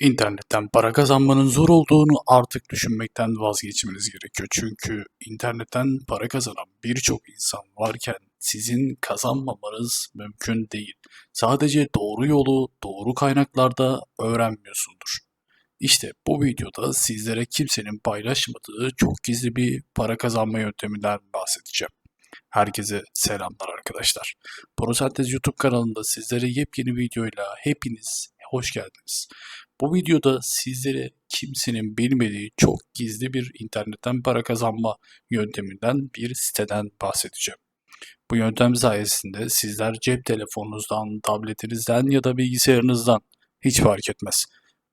İnternetten para kazanmanın zor olduğunu artık düşünmekten vazgeçmeniz gerekiyor. Çünkü internetten para kazanan birçok insan varken sizin kazanmamanız mümkün değil. Sadece doğru yolu doğru kaynaklarda öğrenmiyorsundur. İşte bu videoda sizlere kimsenin paylaşmadığı çok gizli bir para kazanma yönteminden bahsedeceğim. Herkese selamlar arkadaşlar. Prosentez YouTube kanalında sizlere yepyeni videoyla hepiniz hoş geldiniz. Bu videoda sizlere kimsenin bilmediği çok gizli bir internetten para kazanma yönteminden bir siteden bahsedeceğim. Bu yöntem sayesinde sizler cep telefonunuzdan, tabletinizden ya da bilgisayarınızdan hiç fark etmez.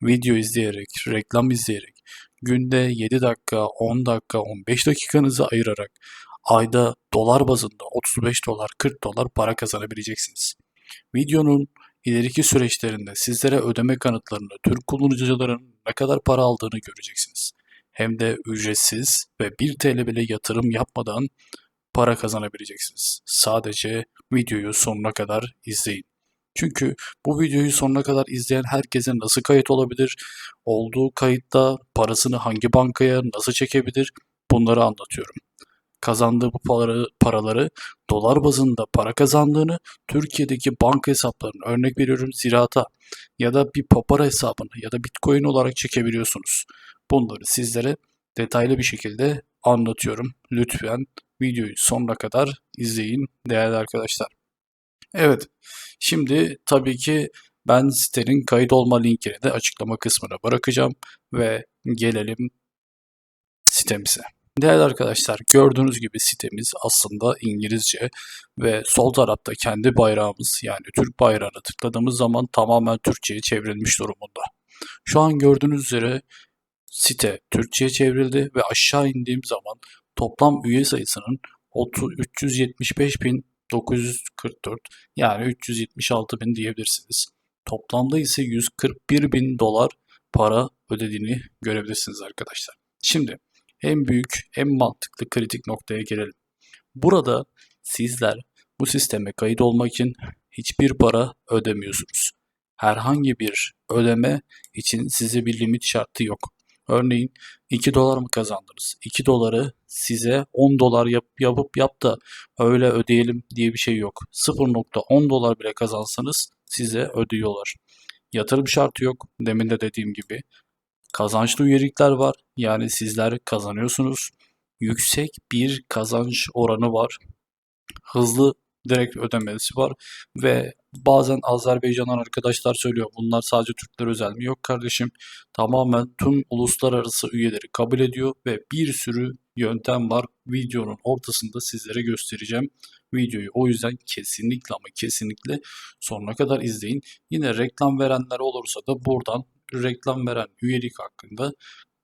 Video izleyerek, reklam izleyerek, günde 7 dakika, 10 dakika, 15 dakikanızı ayırarak ayda dolar bazında 35 dolar, 40 dolar para kazanabileceksiniz. Videonun ileriki süreçlerinde sizlere ödeme kanıtlarını Türk kullanıcıların ne kadar para aldığını göreceksiniz. Hem de ücretsiz ve 1 TL bile yatırım yapmadan para kazanabileceksiniz. Sadece videoyu sonuna kadar izleyin. Çünkü bu videoyu sonuna kadar izleyen herkese nasıl kayıt olabilir, olduğu kayıtta parasını hangi bankaya nasıl çekebilir bunları anlatıyorum kazandığı bu paraları, paraları dolar bazında para kazandığını Türkiye'deki banka hesaplarını örnek veriyorum zirata ya da bir papara hesabını ya da bitcoin olarak çekebiliyorsunuz. Bunları sizlere detaylı bir şekilde anlatıyorum. Lütfen videoyu sonuna kadar izleyin değerli arkadaşlar. Evet, şimdi tabii ki ben sitenin kayıt olma linkini de açıklama kısmına bırakacağım ve gelelim sitemize. Değerli arkadaşlar gördüğünüz gibi sitemiz aslında İngilizce ve sol tarafta kendi bayrağımız yani Türk bayrağını tıkladığımız zaman tamamen Türkçe'ye çevrilmiş durumunda. Şu an gördüğünüz üzere site Türkçe'ye çevrildi ve aşağı indiğim zaman toplam üye sayısının 375.944 yani 376 bin diyebilirsiniz. Toplamda ise 141 bin dolar para ödediğini görebilirsiniz arkadaşlar. Şimdi en büyük, en mantıklı kritik noktaya gelelim. Burada sizler bu sisteme kayıt olmak için hiçbir para ödemiyorsunuz. Herhangi bir ödeme için size bir limit şartı yok. Örneğin 2 dolar mı kazandınız? 2 doları size 10 dolar yap, yapıp yap da öyle ödeyelim diye bir şey yok. 0.10 dolar bile kazansanız size ödüyorlar. Yatırım şartı yok. Demin de dediğim gibi Kazançlı üyelikler var. Yani sizler kazanıyorsunuz. Yüksek bir kazanç oranı var. Hızlı direkt ödemesi var ve bazen Azerbaycan'dan arkadaşlar söylüyor bunlar sadece Türkler özel mi? Yok kardeşim tamamen tüm uluslararası üyeleri kabul ediyor ve bir sürü yöntem var. Videonun ortasında sizlere göstereceğim videoyu. O yüzden kesinlikle ama kesinlikle sonuna kadar izleyin. Yine reklam verenler olursa da buradan reklam veren üyelik hakkında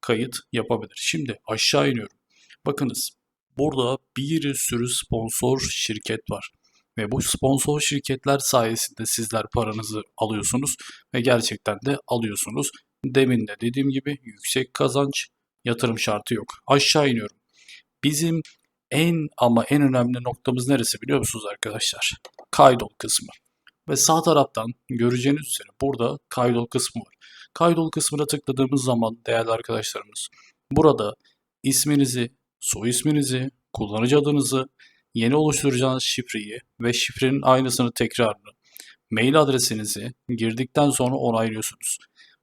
kayıt yapabilir. Şimdi aşağı iniyorum. Bakınız burada bir sürü sponsor şirket var. Ve bu sponsor şirketler sayesinde sizler paranızı alıyorsunuz ve gerçekten de alıyorsunuz. Demin de dediğim gibi yüksek kazanç, yatırım şartı yok. Aşağı iniyorum. Bizim en ama en önemli noktamız neresi biliyor musunuz arkadaşlar? Kaydol kısmı. Ve sağ taraftan göreceğiniz üzere burada kaydol kısmı var. Kaydol kısmına tıkladığımız zaman değerli arkadaşlarımız burada isminizi, soy isminizi, kullanıcı adınızı, yeni oluşturacağınız şifreyi ve şifrenin aynısını tekrarını, mail adresinizi girdikten sonra onaylıyorsunuz.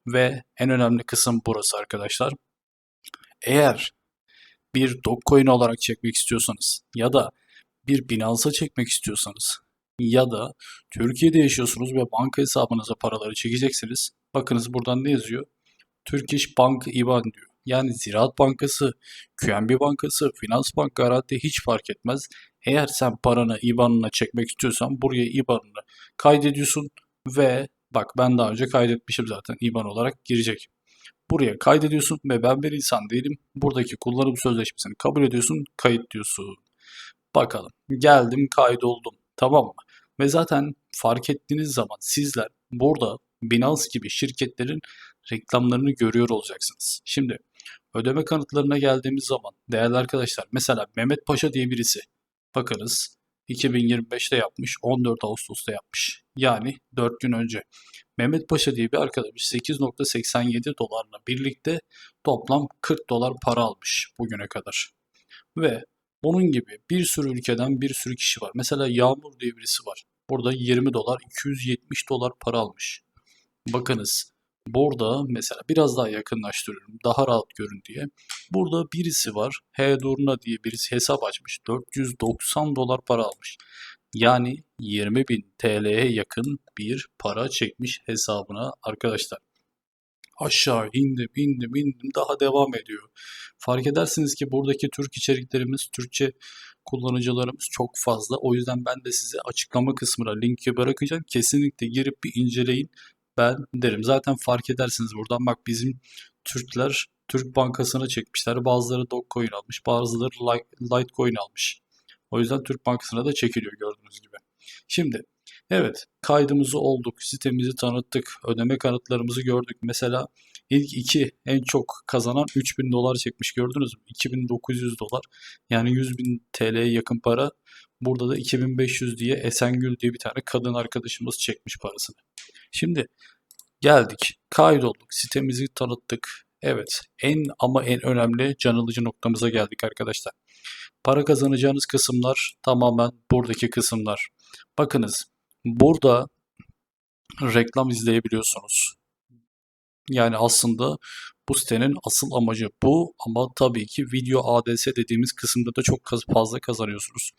Ve en önemli kısım burası arkadaşlar. Eğer bir Dogecoin olarak çekmek istiyorsanız ya da bir Binance'a çekmek istiyorsanız ya da Türkiye'de yaşıyorsunuz ve banka hesabınıza paraları çekeceksiniz. Bakınız buradan ne yazıyor? Turkish Bank IBAN diyor. Yani Ziraat Bankası, QNB Bankası, Finans Bank Garanti hiç fark etmez. Eğer sen paranı IBAN'ına çekmek istiyorsan buraya IBAN'ını kaydediyorsun ve bak ben daha önce kaydetmişim zaten IBAN olarak girecek. Buraya kaydediyorsun ve ben bir insan değilim. Buradaki kullanım sözleşmesini kabul ediyorsun, kayıt diyorsun. Bakalım geldim kaydoldum tamam mı? Ve zaten fark ettiğiniz zaman sizler burada Binance gibi şirketlerin reklamlarını görüyor olacaksınız. Şimdi ödeme kanıtlarına geldiğimiz zaman değerli arkadaşlar mesela Mehmet Paşa diye birisi bakınız 2025'te yapmış 14 Ağustos'ta yapmış. Yani 4 gün önce. Mehmet Paşa diye bir arkadaş 8.87 dolarla birlikte toplam 40 dolar para almış bugüne kadar. Ve bunun gibi bir sürü ülkeden bir sürü kişi var. Mesela Yağmur diye birisi var. Burada 20 dolar 270 dolar para almış. Bakınız burada mesela biraz daha yakınlaştırıyorum daha rahat görün diye. Burada birisi var. H. Durna diye birisi hesap açmış. 490 dolar para almış. Yani 20 bin TL'ye yakın bir para çekmiş hesabına arkadaşlar. Aşağı indim indim indim daha devam ediyor. Fark edersiniz ki buradaki Türk içeriklerimiz, Türkçe kullanıcılarımız çok fazla. O yüzden ben de size açıklama kısmına linki bırakacağım. Kesinlikle girip bir inceleyin. Ben derim. Zaten fark edersiniz buradan. Bak bizim Türkler Türk Bankası'na çekmişler. Bazıları Dogecoin almış. Bazıları Li- Litecoin almış. O yüzden Türk Bankası'na da çekiliyor gördüğünüz gibi. Şimdi evet kaydımızı olduk. Sitemizi tanıttık. Ödeme kanıtlarımızı gördük. Mesela ilk iki en çok kazanan 3000 dolar çekmiş gördünüz mü? 2900 dolar. Yani 100 bin TL'ye yakın para. Burada da 2500 diye Esengül diye bir tane kadın arkadaşımız çekmiş parasını. Şimdi geldik. Kaydolduk. Sitemizi tanıttık. Evet. En ama en önemli can alıcı noktamıza geldik arkadaşlar. Para kazanacağınız kısımlar tamamen buradaki kısımlar. Bakınız burada reklam izleyebiliyorsunuz. Yani aslında bu sitenin asıl amacı bu ama tabii ki video ADS dediğimiz kısımda da çok fazla kazanıyorsunuz.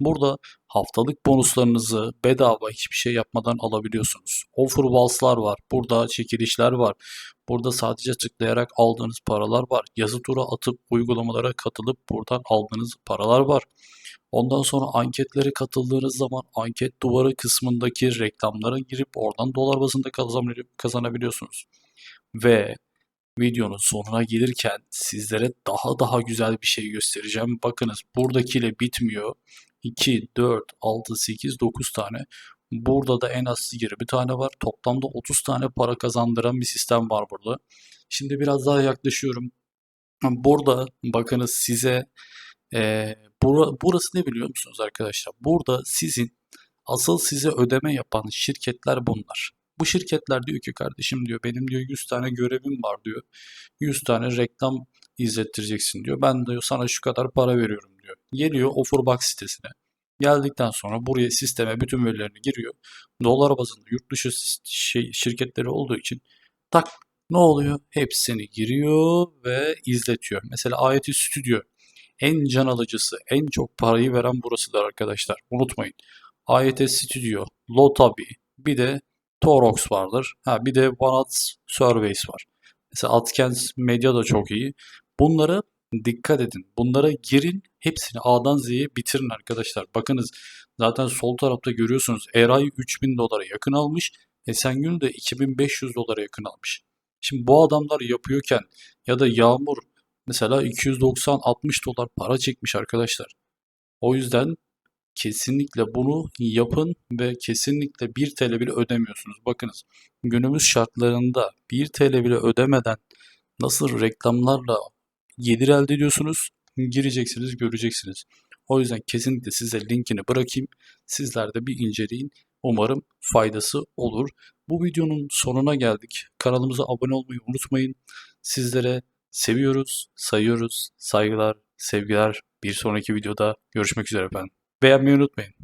Burada haftalık bonuslarınızı bedava hiçbir şey yapmadan alabiliyorsunuz. Offer Walls'lar var. Burada çekilişler var. Burada sadece tıklayarak aldığınız paralar var. Yazı tura atıp uygulamalara katılıp buradan aldığınız paralar var. Ondan sonra anketlere katıldığınız zaman anket duvarı kısmındaki reklamlara girip oradan dolar bazında kazanabili- kazanabiliyorsunuz. Ve videonun sonuna gelirken sizlere daha daha güzel bir şey göstereceğim. Bakınız buradakiyle bitmiyor. 2, 4, 6, 8, 9 tane. Burada da en az 20 tane var. Toplamda 30 tane para kazandıran bir sistem var burada. Şimdi biraz daha yaklaşıyorum. Burada bakınız size ee, bura- burası ne biliyor musunuz arkadaşlar? Burada sizin asıl size ödeme yapan şirketler bunlar. Bu şirketler diyor ki kardeşim diyor benim diyor 100 tane görevim var diyor. 100 tane reklam izlettireceksin diyor. Ben diyor sana şu kadar para veriyorum diyor. Geliyor Offerbox sitesine. Geldikten sonra buraya sisteme bütün verilerini giriyor. Dolar bazında yurt dışı şey, şirketleri olduğu için tak ne oluyor? Hepsini giriyor ve izletiyor. Mesela AYT Studio en can alıcısı, en çok parayı veren burasıdır arkadaşlar. Unutmayın. AYT Studio, Lotabi, bir de Torox vardır. Ha bir de OneAds Surveys var. Mesela AdSense Medya da çok iyi. Bunlara dikkat edin. Bunlara girin. Hepsini A'dan Z'ye bitirin arkadaşlar. Bakınız zaten sol tarafta görüyorsunuz. Eray 3000 dolara yakın almış. Esengül de 2500 dolara yakın almış. Şimdi bu adamlar yapıyorken ya da Yağmur Mesela 290-60 dolar para çekmiş arkadaşlar. O yüzden kesinlikle bunu yapın ve kesinlikle 1 TL bile ödemiyorsunuz. Bakınız günümüz şartlarında 1 TL bile ödemeden nasıl reklamlarla gelir elde ediyorsunuz? Gireceksiniz, göreceksiniz. O yüzden kesinlikle size linkini bırakayım. Sizler de bir inceleyin. Umarım faydası olur. Bu videonun sonuna geldik. Kanalımıza abone olmayı unutmayın. Sizlere Seviyoruz, sayıyoruz. Saygılar, sevgiler. Bir sonraki videoda görüşmek üzere efendim. Beğenmeyi unutmayın.